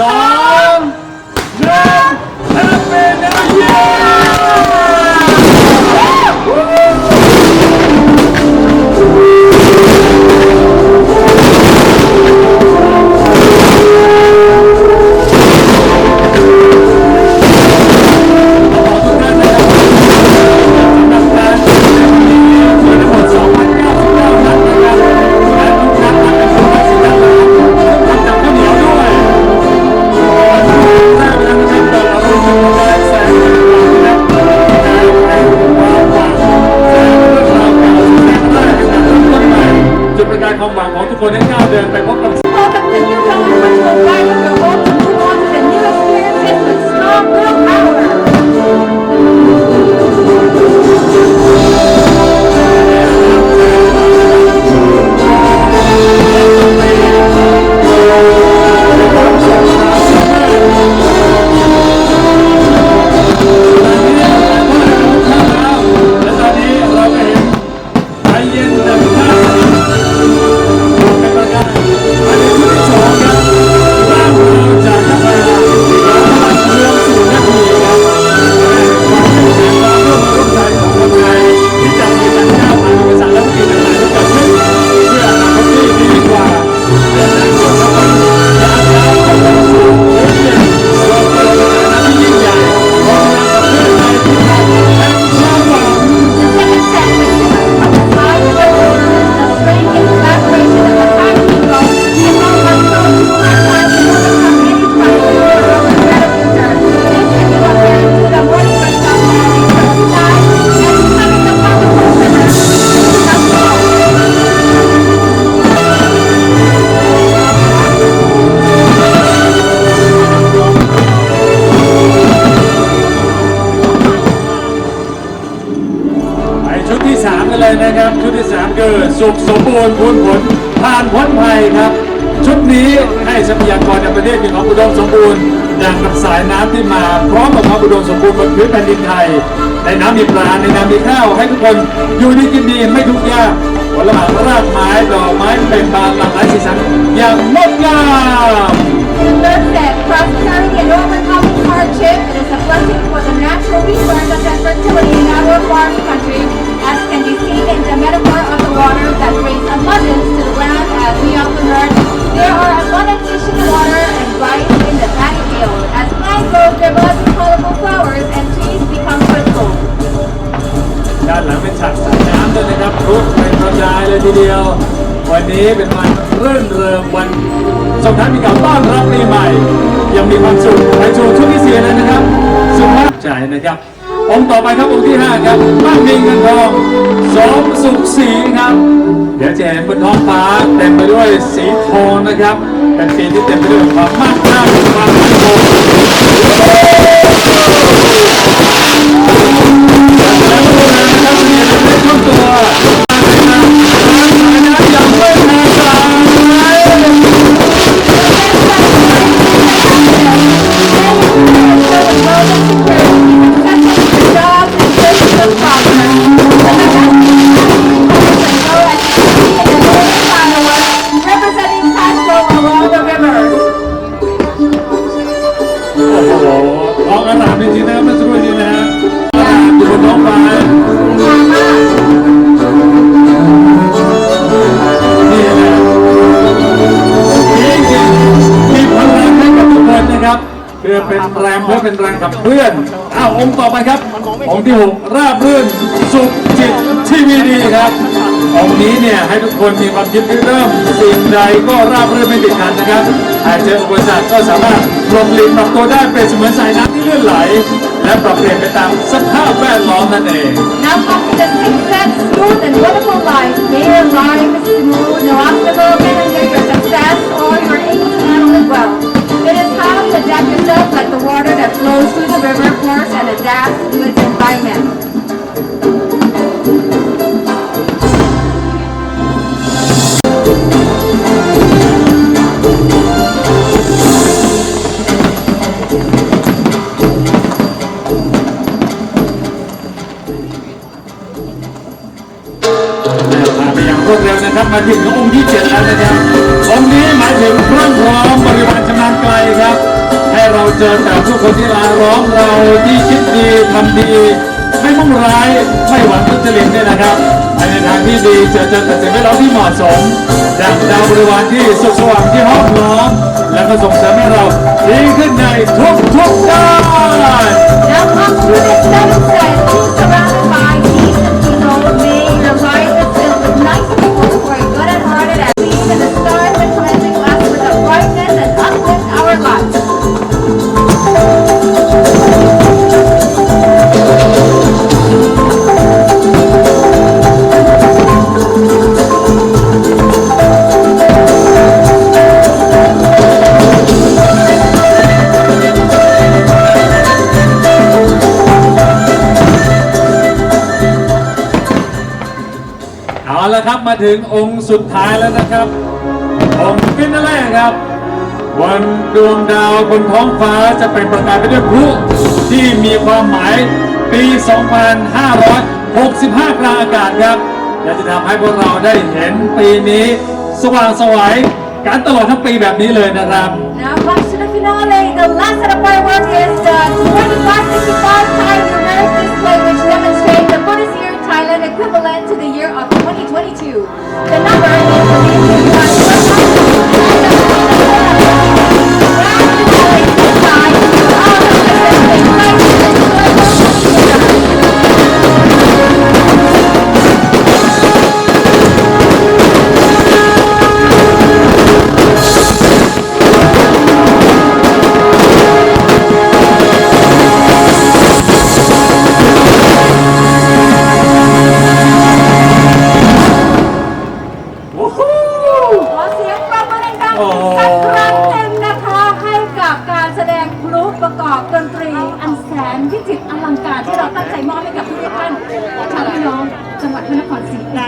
สอง สมบูรณ์พูนผลผ่านพ้นภัยครับ ชุดนี้ให้ทรัพยากรในประเทศมีความอุดมสมบูรณ์ดังกับสายน้ำที่มาพร้อมกับความอุดมสมบูรณ์บนพื้นแผ่นดินไทย ในน้ำมีปลาในน้ำมีข้าวให้ทุกคนอยู่ดีกินดีไม่ทุกข์ยากผลไม้รากไม้ดอกไม้เป็นบานหลากหลายสีสันอย่างงดงาม Third said, prosperity and overcoming hardship, it is a blessing for the natural resources and fertility in our farm country, านหลังเป็นฉากสายน้ำด้วยนะครับพลุเป็นกระจายเลยทีเดียว วันนี้เป็นวันรื่นเริงวันส่งท้ายปีเก่าต้อนรับปีใหม่ ยังมีความสุขไปชูช่วงที่เสี่แล้วนะครับ สุขภาพใจนะครับ องค์ต่อไปครับองค์ที่ห้าครับบ้านมีเงินทองสมสุขสีครับ เดี๋ยวจะเห็นบนท้องฟ้าเต็มไปด้วยสีทองนะครับเป็นปีที่เต็มไปด้วยความมั่งคั่งความมั่นคง ท้องอารามจริงๆนะครับเมื่อสักครู่นี้นะฮะอยู่บนท้องฟ้านี่นะจริงๆมีพลังให้กับทุกคนนะครับเพื่อเป็นแรงเพื่อเป็นแรงขับเคลื่อนอ้าวองค์ต่อไปครับ องค์ที่หกราบรื่นสุขจิตทีวีดีครับ องนี้เนี่ยให้ทุกคนมีความคิดริเริ่มสิ่งใดก็ราบรื่นไม่ติดขัดนะครับ อาจเจออุปสรรคก็สามารถลงลินปรับตัวได้เป็นเสมือนสายน้ำที่เลื่อนไหล และปรับเปลี่ยนไปตามสภาพแวดล้อมนั่นเอง Now come to the success, smooth and wonderful life. May your life is smooth, no obstacle รวดเร็วนะครับมาถึงองค์ที่เจ็ดแล้วนะครับองค์นี้หมายถึงพรั่องพร้อมบริวารชำนาญไกลครับ ให้เราเจอแต่ผู้คนที่ลาร้องเราที่คิดดีทำดี ไม่มุ่งร้ายไม่หวังทุจริตเนี่ยนะครับไปในทางที่ดีเจอเจอแต่สิ่งแวดล้อมที่เหมาะสมดังดาวบริวารที่สุขสว่างที่ห้อมล้อมและก็ส่งเสริมให้เราดีขึ้นในทุกทุกๆด้าน Now comes Unit 7 says, "Being surrounded by decent เอาละครับมาถึงองค์สุดท้ายแล้วนะครับ องค์ฟินาเล่ครับบนดวงดาวบนท้องฟ้าจะเป็นประกายไปด้วยพลุที่มีความหมายปี 2565 กลางอากาศครับและจะทำให้พวกเราได้เห็นปีนี้ สว่างไสวยการตลอดทั้งปีแบบนี้เลยนะครับ Now comes to the finale. The last One ครั้งหนึ่งนะคะให้กับการแสดงพลุประกอบดนตรี อันแสนพิจิตรอลังการที่เราตั้งใจมอบให้กับทุกท่านชาวพี่น้องจังหวัดพระนครศรีอยุธยา